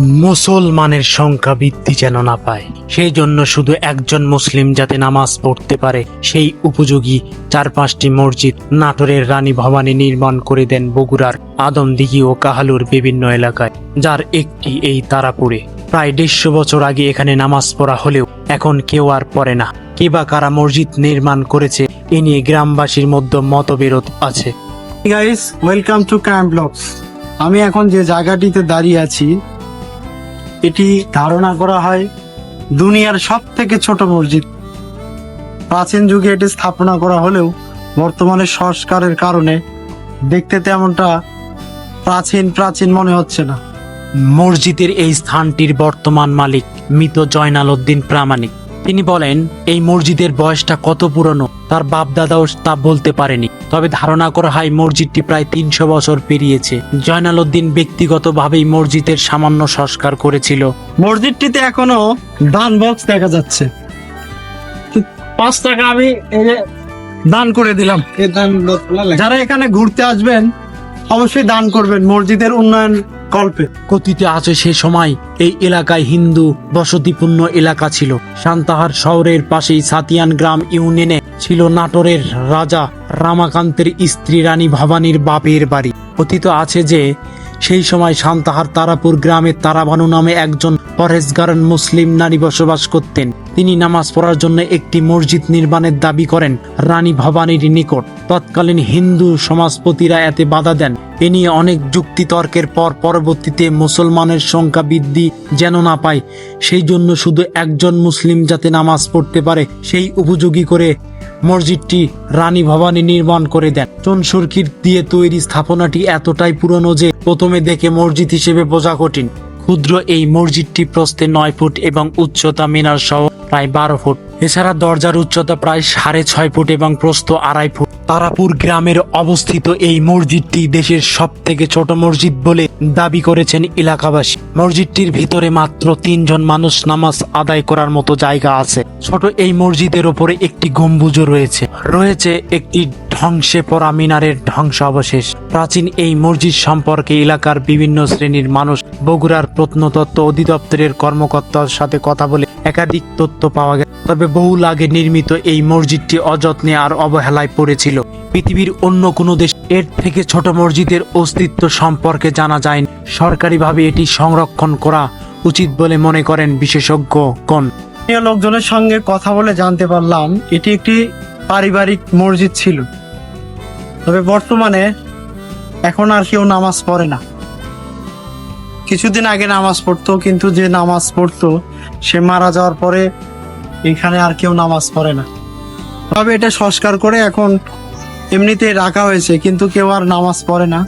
মুসলমানের সংখ্যা বৃদ্ধি যেন না পায়। সেই জন্য শুধু একজন মুসলিম যাতে নামাজ পড়তে পারে, সেই উপযোগী চার পাঁচটি মসজিদ নাটোরের রানী ভবানী নির্মাণ করে দেন বগুড়ার আদমদিঘি ও কাহালুর বিভিন্ন এলাকায়, যার একটি এই তারাপুরে। প্রায় দেড়শো বছর আগে এখানে নামাজ পড়া হলেও এখন কেউ আর পড়ে না। কে বা কারা মসজিদ নির্মাণ করেছে, এ নিয়ে গ্রামবাসীর মধ্যে মতবিরোধ আছে। Guys welcome to camp blogs আমি এখন যে জায়গাটিতে দাঁড়িয়ে আছি এটি ধারণা করা হয় দুনিয়ার সব থেকে ছোট মসজিদ। প্রাচীন যুগে এটি স্থাপনা করা হলেও বর্তমানে সংস্কারের কারণে দেখতে তেমনটা প্রাচীন প্রাচীন মনে হচ্ছে না। মসজিদের এই স্থানটির বর্তমান মালিক মৃত জয়নাল উদ্দিন প্রামাণিক। তিনি বলেন, এই মসজিদের বয়সটা কত পুরনো? তার বাপ দাদাও তা বলতে পারেনি। তবে ধারণা করা হয় মসজিদটি প্রায় তিনশো বছর পেরিয়েছে। জয়নাল উদ্দিন ব্যক্তিগতভাবেই মসজিদের সামান্য সংস্কার করেছিল। মসজিদটিতে এখনও দান বক্স দেখা যাচ্ছে। পাঁচ টাকা আমি দান করে দিলাম। যারা এখানে ঘুরতে আসবেন অবশ্যই দান করবেন। মসজিদের উন্নয়ন কল্পে কথিত আছে সে সময় এই এলাকায় হিন্দু বসতিপূর্ণ এলাকা ছিল। সান্তাহার শহরের পাশেই সাতিয়ান গ্রাম ইউনিয়নে ছিল নাটোরের রাজা রামাকান্তের স্ত্রী রানী ভবানীর বাপের বাড়ি। কথিত আছে যে সেই সময় সান্তাহার তারাপুর গ্রামে তারাবানু নামে একজন পরেজগার মুসলিম নারী বসবাস করতেন। তিনি নামাজ পড়ার জন্য একটি মসজিদ নির্মাণের দাবি করেন রানী ভবানীর নিকট। তৎকালীন হিন্দু সমাজপতিরা এতে বাধা দেন। এ নিয়ে অনেক যুক্তিতর্কের পর পরবর্তীতে মুসলমানের সংখ্যা বৃদ্ধি যেন না পায়, সেই জন্য শুধু একজন মুসলিম যাতে নামাজ পড়তে পারে, সেই উপযোগী করে মসজিদটি রানী ভবানী নির্মাণ করে দেন। চুনসুরকির দিয়ে তৈরি স্থাপনাটি এতটাই পুরনো যে প্রথমে দেখে মসজিদ হিসেবে বোঝা কঠিন। ক্ষুদ্র এই মসজিদটি প্রস্থে নয় ফুট এবং উচ্চতা মিনার সহ প্রায় বারো ফুট। এছাড়া দরজার উচ্চতা প্রায় সাড়ে ছয় ফুট এবং প্রস্থ আড়াই ফুট। তারাপুর গ্রামের অবস্থিত এই মসজিদটি দেশের সব থেকে ছোট মসজিদ বলে দাবি করেছেন এলাকাবাসী। মসজিদটির ভিতরে মাত্র তিনজন মানুষ নামাজ আদায় করার মতো জায়গা আছে। ছোট এই মসজিদের ওপরে একটি গম্বুজও রয়েছে। রয়েছে একটি ধ্বংসে পড়া মিনারের ধ্বংস অবশেষ প্রাচীন এই মসজিদ সম্পর্কে এলাকার বিভিন্ন শ্রেণির মানুষ বগুড়ার প্রত্নতত্ত্ব অধিদপ্তরের কর্মকর্তার সাথে কথা বলে একাধিক তথ্য পাওয়া গেছে। তবে বহুল আগে নির্মিত এই মসজিদটি অযত্নে আর অবহেলায় পড়েছিল। পৃথিবীর অন্য কোনো দেশ এর থেকে ছোট মসজিদের অস্তিত্ব সম্পর্কে জানা যায়নি। সরকারিভাবে এটি সংরক্ষণ করা উচিত বলে মনে করেন বিশেষজ্ঞগণ। স্থানীয় লোকজনের সঙ্গে কথা বলে জানতে পারলাম, এটি একটি পারিবারিক মসজিদ ছিল। তবে বর্তমানে এখন আর কেউ নামাজ পড়ে না। কিছুদিন আগে নামাজ পড়তো, কিন্তু যে নামাজ পড়তো, সে মারা যাওয়ার পরে এখানে আর কেউ নামাজ পড়ে না। তবে এটা সংস্কার করে এখন এমনিতে রাখা হয়েছে, কিন্তু কেউ আর নামাজ পড়ে না।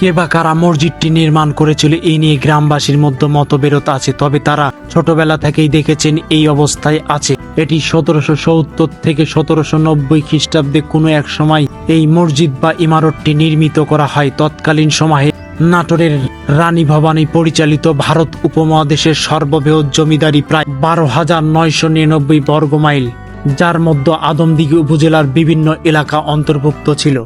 কে বা কারা মসজিদটি নির্মাণ করেছিল এই নিয়ে গ্রামবাসীর মধ্যে মতবিরোধ আছে, তবে তারা ছোটবেলা থেকেই দেখেছেন এই অবস্থায় আছে। এটি সতেরোশো সত্তর থেকে সতেরোশো নব্বই খ্রিস্টাব্দে কোনো এক সময় এই মসজিদ বা ইমারতটি নির্মিত করা হয়। তৎকালীন সময়ে নাটোরের রানী ভবানী পরিচালিত ভারত উপমহাদেশের সর্ববৃহৎ জমিদারি প্রায় বারো হাজার নয়শো নিরানব্বই বর্গ মাইল, যার মধ্যে আদমদিঘি উপজেলার বিভিন্ন এলাকা অন্তর্ভুক্ত ছিল।